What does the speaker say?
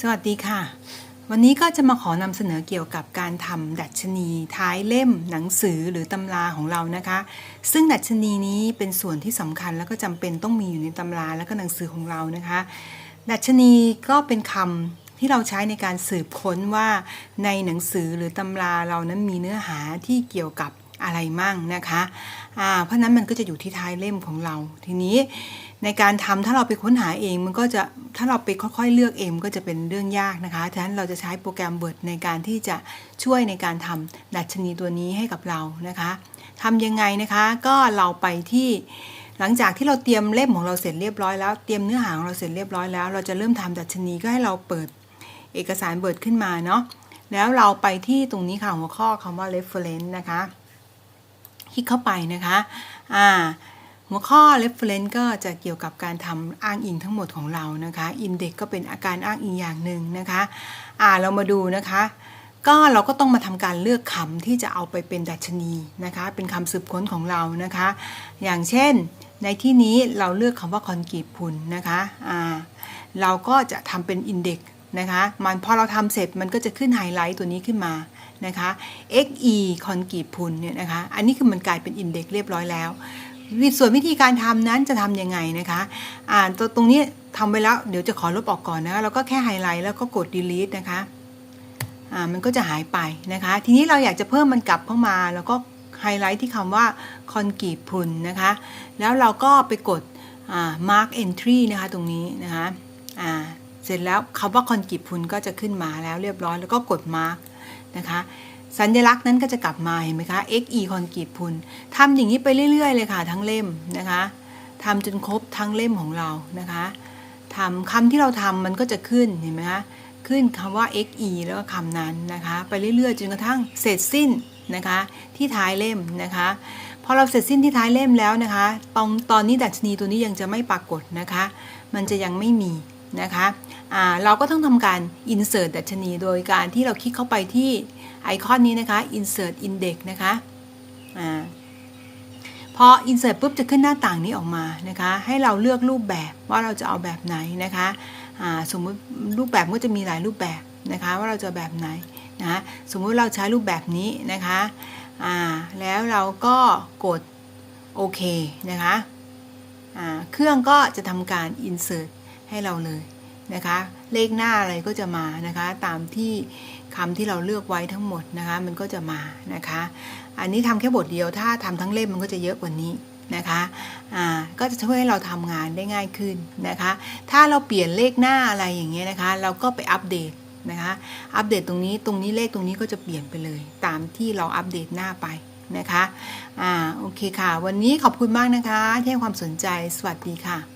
สวัสดีค่ะ วันนี้ก็จะมาขอนำเสนอเกี่ยวกับการทำดัชนีท้ายเล่มหนังสือหรือตำราของเรานะคะ ซึ่งดัชนีนี้เป็นส่วนที่สำคัญแล้วก็จำเป็นต้องมีอยู่ในตำราและก็หนังสือของเรานะคะ ดัชนีก็เป็นคำที่เราใช้ในการสืบค้นว่าในหนังสือหรือตำราเรานั้นมีเนื้อหาที่เกี่ยวกับ อะไรมั่งนะคะอ่าเพราะนั้นมันก็จะอยู่ที่ท้ายเล่มของเรา ทีนี้ในการทำถ้าเราไปค้นหาเองมันก็จะถ้าเราไปค่อยๆเลือกเองมันก็จะเป็นเรื่องยากนะคะฉะนั้นเราจะใช้โปรแกรม Word ในการที่จะช่วยในการทำดัชนีตัวนี้ให้กับเรานะคะทำยังไงนะคะก็เราไปที่หลังจากที่เราเตรียมเล่มของเราเสร็จเรียบร้อยแล้วเตรียมเนื้อหาของเราเสร็จเรียบร้อยแล้ว เราจะเริ่มทำดัชนีก็ให้เราเปิดเอกสาร Word ขึ้นมาเนาะแล้วเราไปที่ตรงนี้ค่ะหัวข้อคำว่า reference นะคะ ลิกเข้าไปนะคะอ่าหัวข้อ reference ก็จะเกี่ยวกับการทำอ้างอิงทั้งหมดของเรานะคะ index ก็เป็นอาการอ้างอิงอย่างหนึ่งนะคะอ่าเรามาดูนะคะ ก็เราก็ต้องมาทำการเลือกคำที่จะเอาไปเป็นดัชนีนะคะ เป็นคำสืบค้นของเรานะคะ อย่างเช่น ในที่นี้เราเลือกคำว่าคอนกรีตพุนนะคะอ่าเราก็จะทำเป็น index นะคะมันพอเราทำเสร็จมันก็จะขึ้นไฮไลท์ตัวนี้ขึ้นมานะคะ xe คอนกรีตพุนเนี่ยนะคะ อันนี้คือมันกลายเป็น index เรียบร้อยแล้วส่วนวิธีการทำนั้นจะทำยังไงนะคะ อ่านตัวตรงนี้ทำไปแล้วเดี๋ยวจะขอลบออกก่อนนะคะเราก็แค่ไฮไลท์แล้วก็กด delete นะคะ อ่ามันก็จะหายไปนะคะ ทีนี้เราอยากจะเพิ่มมันกลับเข้ามาแล้วก็ไฮไลท์ที่คำว่าคอนกรีตพุนนะคะ แล้วเราก็ไปกดอ่า mark entry นะคะตรงนี้นะคะ อ่า เสร็จแล้วคำว่าคอนกรีตพุนก็จะขึ้นมาแล้วเรียบร้อยแล้วก็กด mark นะคะสัญลักษณ์นั้นก็จะกลับมาเห็นไหมคะ xe คอนกรีตพุนทำอย่างนี้ไปเรื่อย ๆ เลยค่ะ ทั้งเล่มนะคะทำจนครบทั้งเล่มของเรานะคะทำคำที่เราทำมันก็จะขึ้นเห็นไหมคะขึ้นคำว่า xe แล้วก็คำนั้นนะคะ ไปเรื่อย ๆ จนกระทั่งเสร็จสิ้นนะคะที่ท้ายเล่มนะคะพอเราเสร็จสิ้นที่ท้ายเล่มแล้วนะคะ ตอนตอนนี้ดัชนีตัวนี้ยังจะไม่ปรากฏนะคะ มันจะยังไม่มี นะคะเราก็ต้องทำการ insert ดัชนี โดยการที่เราคลิกเข้าไปที่ไอคอนนี้นะคะ insert index นะคะอ่าพอ insert ปุ๊บจะขึ้นหน้าต่างนี้ออกมานะคะ ให้เราเลือกรูปแบบว่าเราจะเอาแบบไหนนะคะสมมติรูปแบบก็จะมีหลายรูปแบบนะคะว่าเราจะแบบไหนนะสมมุติเราใช้รูปแบบนี้นะคะแล้วเราก็กดโอเคนะคะเครื่องก็จะทำการ insert ให้เราเลยนะคะ เลขหน้าอะไรก็จะมานะคะ ตามที่คำที่เราเลือกไว้ทั้งหมดนะคะ มันก็จะมานะคะ อันนี้ทำแค่บทเดียวถ้าทำทั้งเล่มมันก็จะเยอะกว่านี้นะคะอ่าก็จะช่วยให้เราทำงานได้ง่ายขึ้นนะคะ ถ้าเราเปลี่ยนเลขหน้าอะไรอย่างเงี้ยนะคะ เราก็ไปอัปเดตนะคะอัปเดตตรงนี้ตรงนี้เลขตรงนี้ก็จะเปลี่ยนไปเลย ตามที่เราอัปเดตหน้าไปนะคะอ่าโอเคค่ะ วันนี้ขอบคุณมากนะคะ ที่ให้ความสนใจสวัสดีค่ะ